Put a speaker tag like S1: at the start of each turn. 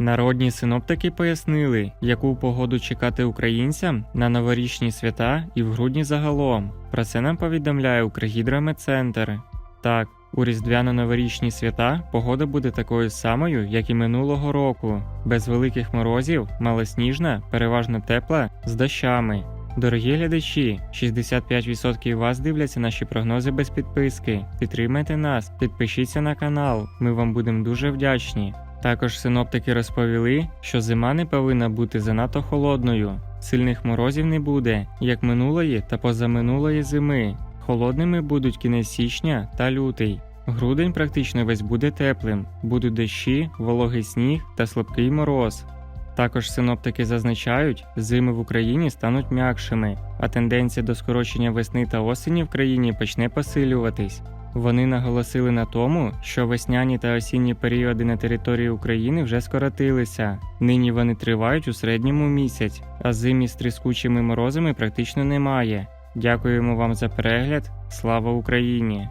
S1: Народні синоптики пояснили, яку погоду чекати українцям на новорічні свята і в грудні загалом. Про це нам повідомляє Укргідрометцентр. Так, у різдвяно-новорічні свята погода буде такою самою, як і минулого року, без великих морозів, малосніжна, переважно тепла, з дощами. Дорогі глядачі, 65% вас дивляться наші прогнози без підписки. Підтримайте нас, підпишіться на канал, ми вам будемо дуже вдячні. Також синоптики розповіли, що зима не повинна бути занадто холодною. Сильних морозів не буде, як минулої та позаминулої зими. Холодними будуть кінець січня та лютий. Грудень практично весь буде теплим, будуть дощі, вологий сніг та слабкий мороз. Також синоптики зазначають, зими в Україні стануть м'якшими, а тенденція до скорочення весни та осені в країні почне посилюватись. Вони наголосили на тому, що весняні та осінні періоди на території України вже скоротилися. Нині вони тривають у середньому місяць, а зимі з тріскучими морозами практично немає. Дякуємо вам за перегляд. Слава Україні!